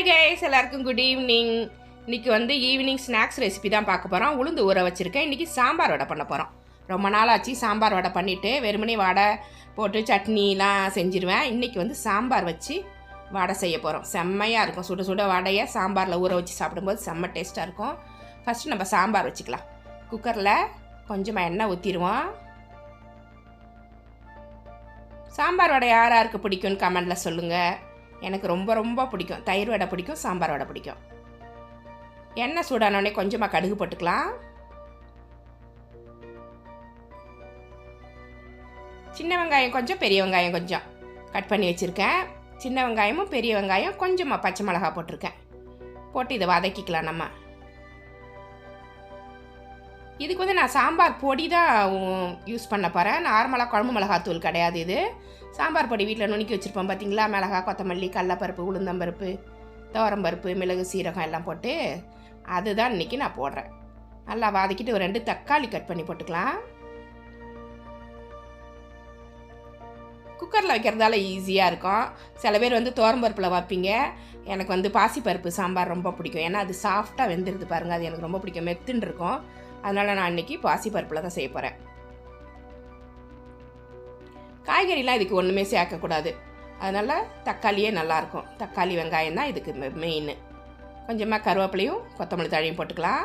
Hi guys எல்லாருக்கும் good evening இன்றைக்கி வந்து ஈவினிங் ஸ்நாக்ஸ் ரெசிபி தான் பார்க்க போகிறோம் உளுந்து ஊற வச்சுருக்கேன். இன்றைக்கி சாம்பார் வடை பண்ண போகிறோம் ரொம்ப நாள் ஆச்சு சாம்பார் வடை பண்ணிவிட்டு வெறுமனே வடை போட்டு சட்னிலாம் செஞ்சுருவேன். இன்றைக்கி வந்து சாம்பார் வச்சு வடை செய்ய போகிறோம் செம்மையாக இருக்கும். சுட சுட வடையை சாம்பாரில் ஊற வச்சு சாப்பிடும்போது செம்ம டேஸ்ட்டாக இருக்கும். ஃபஸ்ட்டு நம்ம சாம்பார் வச்சுக்கலாம். குக்கரில் கொஞ்சமாக எண்ணெய் ஊற்றிடுவோம் சாம்பார் வடை யார் யாருக்கு பிடிக்கும்னு கமெண்டில் சொல்லுங்கள் எனக்கு ரொம்ப ரொம்ப பிடிக்கும். தயிர் வடை பிடிக்கும் சாம்பார் வடை பிடிக்கும். எண்ணெய் சூடானோடனே கொஞ்சமாக கடுகு போட்டுக்கலாம். சின்ன வெங்காயம் கொஞ்சம் பெரிய வெங்காயம் கொஞ்சம் கட் பண்ணி வச்சுருக்கேன். சின்ன வெங்காயமும் பெரிய வெங்காயம் கொஞ்சமாக பச்சை மிளகா போட்டிருக்கேன். போட்டு இதை வதக்கிக்கலாம் நம்ம. இதுக்கு வந்து நான் சாம்பார் பொடி தான் யூஸ் பண்ண போகிறேன் நார்மலாக குழம்பு மிளகாத்தூள் கிடையாது இது. சாம்பார் பொடி வீட்டில் நுணுக்கி வச்சுருப்போம் பார்த்தீங்களா மிளகா கொத்தமல்லி கடலப்பருப்பு உளுந்தம்பருப்பு துவரம்பருப்பு மிளகு சீரகம் எல்லாம் போட்டு அதுதான் இன்றைக்கி நான் போடுறேன். நல்லா வதக்கிட்டு ஒரு ரெண்டு தக்காளி கட் பண்ணி போட்டுக்கலாம். குக்கரில் வைக்கிறதால ஈஸியாக இருக்கும். சில பேர் வந்து தோரம்பருப்பில் வைப்பீங்க. எனக்கு வந்து பாசிப்பருப்பு சாம்பார் ரொம்ப பிடிக்கும். ஏன்னா அது சாஃப்டாக வெந்துருது பாருங்கள் அது எனக்கு ரொம்ப பிடிக்கும். மெத்துன்னு இருக்கும். அதனால் நான் இன்றைக்கி பாசிப்பருப்பில் தான் செய்ய போகிறேன் காய்கறிலாம் இதுக்கு ஒன்றுமே சேர்க்கக்கூடாது. அதனால் தக்காளியே நல்லாயிருக்கும். தக்காளி வெங்காயம் தான் இதுக்கு மெயின் கொஞ்சமாக கருவேப்பிலையும் கொத்தமல்லி தழையும் போட்டுக்கலாம்.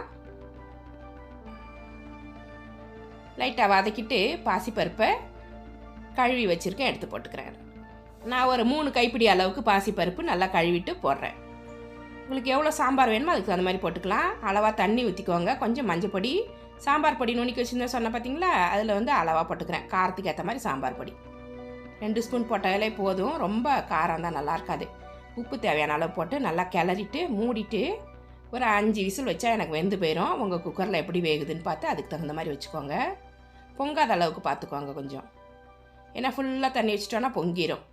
லைட்டாக வதக்கிட்டு பாசிப்பருப்பை கழுவி வச்சுருக்கேன் எடுத்து போட்டுக்கிறேன். நான் ஒரு மூணு கைப்பிடி அளவுக்கு பாசிப்பருப்பு நல்லா கழுவிட்டு போடுறேன். உங்களுக்கு எவ்வளோ சாம்பார் வேணுமோ அதுக்கு அந்த மாதிரி போட்டுக்கலாம். அளவாக தண்ணி ஊற்றிக்கோங்க கொஞ்சம் மஞ்சள் பொடி சாம்பார் பொடி நுணுக்கி வச்சுருந்தேன் சொன்ன பார்த்தீங்களா? அதில் வந்து அளவாக போட்டுக்கிறேன். காரத்துக்கு ஏற்ற மாதிரி சாம்பார் பொடி. ரெண்டு ஸ்பூன் போட்டாலே போதும். ரொம்ப காரம் தான் நல்லா இருக்காது. உப்பு தேவையான அளவு போட்டு நல்லா கிளறிட்டு மூடிட்டு ஒரு அஞ்சு விசில் வச்சா எனக்கு வெந்து போயிடும் உங்கள் குக்கரில் எப்படி வேகுதுன்னு பார்த்து அதுக்கு தகுந்த மாதிரி வச்சுக்கோங்க. பொங்காத அளவுக்கு பார்த்துக்கோங்க கொஞ்சம். ஏன்னா ஃபுல்லாக தண்ணி வச்சிட்டோன்னா பொங்கிடும்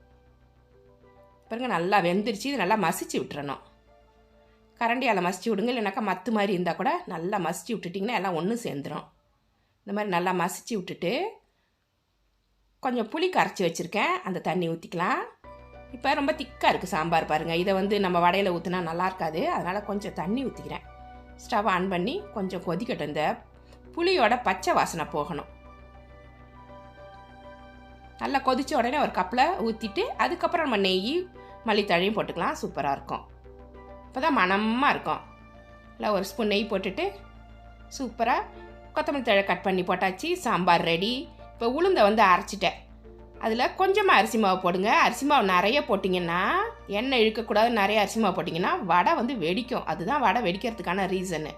பாருங்க நல்லா வெந்துருச்சு. இது நல்லா மசிச்சு விட்டுறணும். கரண்டியால் மசிச்சு விடுங்க. இல்லைனாக்கா மத்து மாதிரி இருந்தால் கூட நல்லா மசிச்சு விட்டுட்டிங்கன்னா எல்லாம் ஒன்று சேர்ந்துடும் இந்த மாதிரி நல்லா மசிச்சு விட்டுட்டு கொஞ்சம் புளி கரைச்சி வச்சுருக்கேன். அந்த தண்ணி ஊற்றிக்கலாம் இப்போ ரொம்ப திக்காக இருக்குது சாம்பார் பாருங்கள் இதை வந்து நம்ம வடையில் ஊற்றினா நல்லா இருக்காது. அதனால் கொஞ்சம் தண்ணி ஊற்றிக்கிறேன் ஸ்டவ் ஆன் பண்ணி கொஞ்சம் கொதிக்கட்டும். இந்த புளியோட பச்சை வாசனை போகணும். நல்லா கொதித்த உடனே ஒரு கப்பில் ஊற்றிட்டு அதுக்கப்புறம் நம்ம நெய் மல்லித்தழையும் போட்டுக்கலாம். சூப்பராக இருக்கும். இப்போ தான் மணமாக இருக்கும். இல்லை ஒரு ஸ்பூன் நெய் போட்டுட்டு சூப்பராக கொத்தமல்லி தழை கட் பண்ணி போட்டாச்சு. சாம்பார் ரெடி இப்போ உளுந்தை வந்து அரைச்சிட்டேன். அதில் கொஞ்சமாக அரிசி மாவு போடுங்க. அரிசி மாவு நிறைய போட்டிங்கன்னா எண்ணெய் இழுக்கக்கூடாது. நிறைய அரிசி மாவு போட்டிங்கன்னா வடை வந்து வெடிக்கும். அதுதான் வடை வெடிக்கிறதுக்கான ரீசனு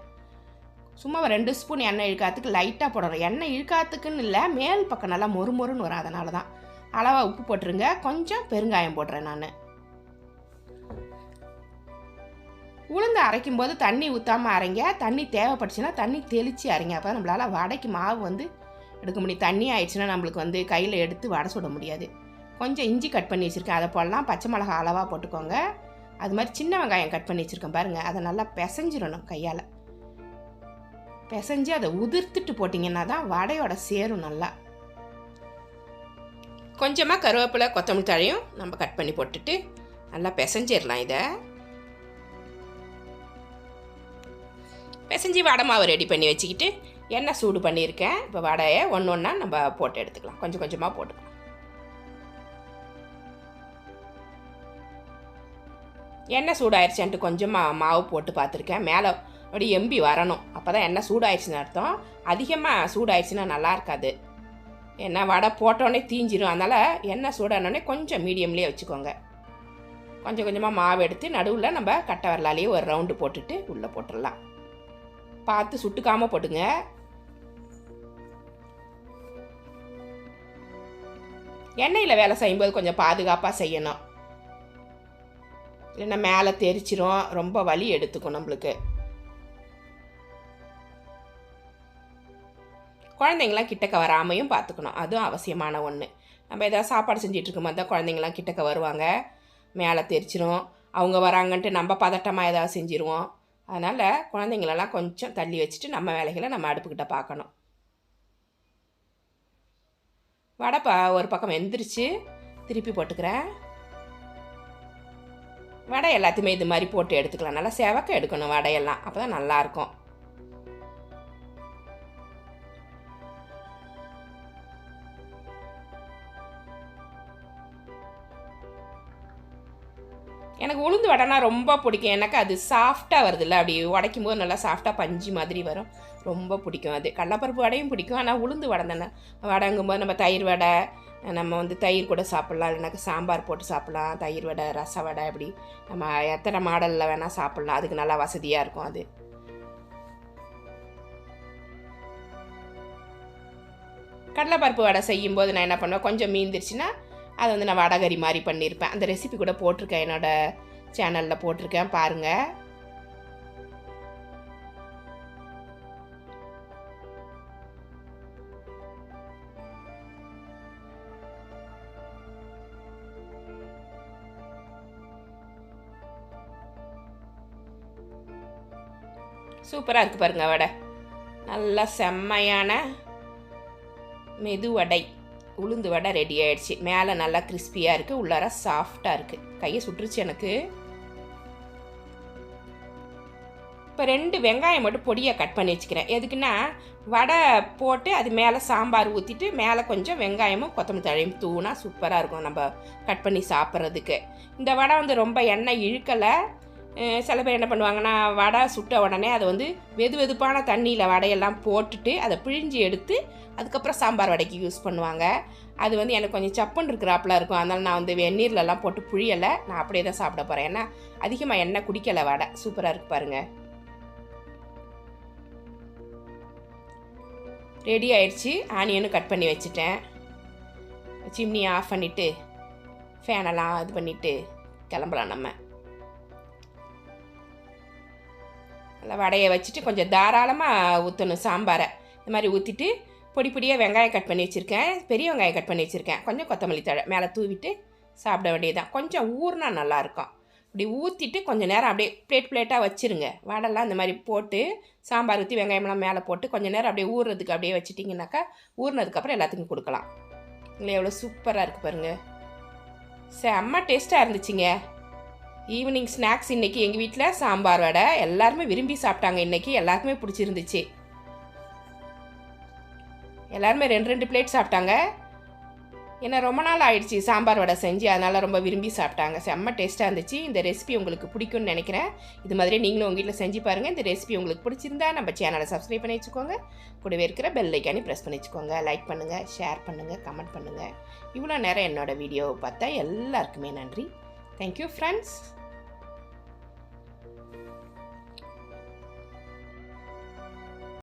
சும்மா ஒரு ரெண்டு ஸ்பூன் எண்ணெய் இழுக்காத்துக்கு லைட்டாக போடணும். எண்ணெய் இழுக்காத்துக்குன்னு இல்லை மேல் பக்கம் நல்லா மொறு மொறுன்னு வரும். அதனால தான். அளவாக உப்பு போட்டுருங்க. கொஞ்சம் பெருங்காயம் போடுறேன் நான். உளுந்து அரைக்கும் போது தண்ணி ஊற்றாமல் அரைங்க. தண்ணி தேவைப்பட்டுச்சுன்னா தண்ணி தெளித்து அரைங்க. அப்போ நம்மளால் வடைக்கு மாவு வந்து எடுக்க முடியும் தண்ணி ஆயிடுச்சுன்னா நம்மளுக்கு வந்து கையில் எடுத்து வடை சுட முடியாது. கொஞ்சம் இஞ்சி கட் பண்ணி வச்சுருக்கேன். அதை போடலாம். பச்சை மிளகா அளவாக போட்டுக்கோங்க. அது மாதிரி சின்ன வெங்காயம் கட் பண்ணி வச்சுருக்கேன் பாருங்கள் அதை நல்லா பிசைஞ்சிடணும் கையால். பிசைஞ்சு அதை உதிர்த்துட்டு போட்டிங்கன்னா தான் வடையோட சேரும் நல்லா. கொஞ்சமாக கருவேப்பிலை கொத்தமல்லி தழையும் நம்ம கட் பண்ணி போட்டுட்டு நல்லா பிசைஞ்சிடலாம் இதை. பிசைஞ்சி வடை மாவு ரெடி பண்ணி வச்சுக்கிட்டு எண்ணெய் சூடு பண்ணியிருக்கேன். இப்போ வடையை ஒன்று ஒன்றா நம்ம போட்டு எடுத்துக்கலாம். கொஞ்சம் கொஞ்சமாக போட்டுக்கலாம். எண்ணெய் சூடாயிருச்சான்ட்டு கொஞ்சமாக மாவு போட்டு பார்த்துருக்கேன். மேலே அப்படி எம்பி வரணும். அப்போ தான் எண்ணெய் சூடாயிடுச்சுன்னு அர்த்தம். அதிகமாக சூடாயிடுச்சுன்னா நல்லா இருக்காது. ஏன்னா வடை போட்டோடனே தீஞ்சிரும். அதனால் எண்ணெய் சூடானோடனே கொஞ்சம் மீடியம்லேயே வச்சுக்கோங்க. கொஞ்சம் கொஞ்சமாக மாவு எடுத்து நடுவில் நம்ம கட்டை வரலாலேயே ஒரு ரவுண்டு போட்டுட்டு உள்ளே போட்டுடலாம். பார்த்து சுட்டுக்காமல் போட்டுங்க. எண்ணெயில் வேலை செய்யும்போது கொஞ்சம் பாதுகாப்பாக செய்யணும். இல்லைன்னா மேலே தெரிச்சிரும். ரொம்ப வலி எடுத்துக்கும் நம்மளுக்கு. குழந்தைங்களாம் கிட்டக்க வராமையும் பார்த்துக்கணும் அதுவும் அவசியமான ஒன்று நம்ம எதாவது சாப்பாடு செஞ்சிட்ருக்கும் போது தான் குழந்தைங்களாம் கிட்டக்க வருவாங்க. மேலே தெரிச்சிரும். அவங்க வராங்கன்ட்டு நம்ம பதட்டமாக ஏதாவது செஞ்சிருவோம். அதனால் குழந்தைங்களெல்லாம் கொஞ்சம் தள்ளி வச்சுட்டு நம்ம வேலைகளை நம்ம அடுப்புக்கிட்ட பார்க்கணும் வடை ஒரு பக்கம் வெந்துருச்சு திருப்பி போட்டுக்கிறேன். வடை எல்லாத்தையுமே இது மாதிரி போட்டு எடுத்துக்கலாம். நல்லா செவக்க எடுக்கணும் வடையெல்லாம். அப்போ தான் நல்லாயிருக்கும். எனக்கு உளுந்து வடைனா ரொம்ப பிடிக்கும். எனக்கு அது சாஃப்டாக வருதுல்ல அப்படி உடைக்கும் போது நல்லா சாஃப்டாக பஞ்சு மாதிரி வரும். ரொம்ப பிடிக்கும் அது. கடலப்பருப்பு வடையும் பிடிக்கும். ஆனால் உளுந்து வடை தானே. வடைங்கும்போது நம்ம தயிர் வடை நம்ம வந்து தயிர் கூட சாப்பிட்லாம். இல்லைனாக்கா சாம்பார் போட்டு சாப்பிட்லாம். தயிர் வடை ரச வடை அப்படி நம்ம எத்தனை மாடலில் வேணால் சாப்பிட்லாம். அதுக்கு நல்லா வசதியாக இருக்கும் அது. கடலைப்பருப்பு வடை செய்யும்போது நான் என்ன பண்ணுவேன்? கொஞ்சம் மீந்திருச்சுன்னா அதை வந்து நான் வடகரி மாதிரி பண்ணியிருப்பேன். அந்த ரெசிபி கூட போட்டிருக்கேன் என்னோட சேனலில் போட்டிருக்கேன் பாருங்கள் சூப்பராக இருக்குது பாருங்க வடை. நல்லா செம்மையான மெது வடை உளுந்து வடை ரெடி ஆயிடுச்சு. மேலே நல்லா கிறிஸ்பியாக இருக்குது உள்ளார சாஃப்டாக இருக்குது கையை சுட்டுருச்சு எனக்கு. இப்போ ரெண்டு வெங்காயம் மட்டும் பொடியாக கட் பண்ணி வச்சுக்கிறேன். எதுக்குன்னா வடை போட்டு அது மேலே சாம்பார் ஊற்றிட்டு மேலே கொஞ்சம் வெங்காயமும் கொத்தமல்லி தழையும் தூணா சூப்பராக இருக்கும் நம்ம கட் பண்ணி சாப்பிட்றதுக்கு. இந்த வடை வந்து ரொம்ப எண்ணெய் இழுக்கலை. சில பேர் என்ன பண்ணுவாங்கன்னா வடை சுட்ட உடனே அதை வந்து வெது வெதுப்பான தண்ணியில் வடையெல்லாம் போட்டுட்டு அதை பிழிஞ்சு எடுத்து அதுக்கப்புறம் சாம்பார் வடைக்கு யூஸ் பண்ணுவாங்க. அது வந்து எனக்கு கொஞ்சம் சப்புன்னு இருக்கிறாப்புல இருக்கும். அதனால் நான் வந்து வெந்நீர்லலாம் போட்டு புழியலை. நான் அப்படியே தான் சாப்பிட போகிறேன் ஏன்னா அதிகமாக எண்ணெய் குடிக்கலை வடை. சூப்பராக இருக்கு பாருங்கள் ரெடி ஆயிடுச்சு. ஆனியனும் கட் பண்ணி வச்சுட்டேன். சிம்னியை ஆஃப் பண்ணிவிட்டு ஃபேனெல்லாம் இது பண்ணிவிட்டு கிளம்பலாம் நம்ம. நல்லா வடையை வச்சுட்டு கொஞ்சம் தாராளமாக ஊற்றணும் சாம்பாரை. இந்த மாதிரி ஊற்றிட்டு பொடி பொடியாக வெங்காயம் கட் பண்ணி வச்சுருக்கேன். பெரிய வெங்காயம் கட் பண்ணி வச்சுருக்கேன். கொஞ்சம் கொத்தமல்லி தழை மேலே தூவிட்டு சாப்பிட வேண்டியதுதான். கொஞ்சம் ஊறினா நல்லாயிருக்கும் இப்படி ஊற்றிட்டு கொஞ்சம் நேரம் அப்படியே பிளேட் பிளேட்டாக வச்சுருங்க. வடைலாம் இந்த மாதிரி போட்டு சாம்பார் ஊற்றி வெங்காயம்லாம் மேலே போட்டு கொஞ்சம் நேரம் அப்படியே ஊறுறதுக்கு அப்படியே வச்சிட்டிங்கனாக்கா ஊறினதுக்கப்புறம் எல்லாத்துக்கும் கொடுக்கலாம். இல்லை எவ்வளோ சூப்பராக இருக்குது பாருங்கள் செம்ம டேஸ்ட்டாக இருந்துச்சுங்க. ஈவினிங் ஸ்நாக்ஸ் இன்னைக்கு எங்கள் வீட்டில் சாம்பார் வடை. எல்லாருமே விரும்பி சாப்பிட்டாங்க இன்னைக்கு. எல்லாருக்குமே பிடிச்சிருந்துச்சு. எல்லாருமே ரெண்டு ரெண்டு பிளேட் சாப்பிட்டாங்க. ஏன்னா ரொம்ப நாள் ஆயிடுச்சு சாம்பார் வடை செஞ்சு. அதனால் ரொம்ப விரும்பி சாப்பிட்டாங்க. செம்ம டேஸ்ட்டாக இருந்துச்சு. இந்த ரெசிபி உங்களுக்கு பிடிக்கும்னு நினைக்கிறேன். இது மாதிரி நீங்களும் உங்கள் வீட்டில் செஞ்சு பாருங்கள் இந்த ரெசிபி உங்களுக்கு பிடிச்சிருந்தா நம்ம சேனலை சப்ஸ்கிரைப் பண்ணி வச்சுக்கோங்க. கூடவே இருக்கிற பெல் ஐக்கானி ப்ரெஸ் பண்ணி வச்சுக்கோங்க. லைக் பண்ணுங்கள் ஷேர் பண்ணுங்கள் கமெண்ட் பண்ணுங்கள் இவ்வளோ நேரம் என்னோடய வீடியோவை பார்த்தா எல்லாருக்குமே நன்றி. Thank you friends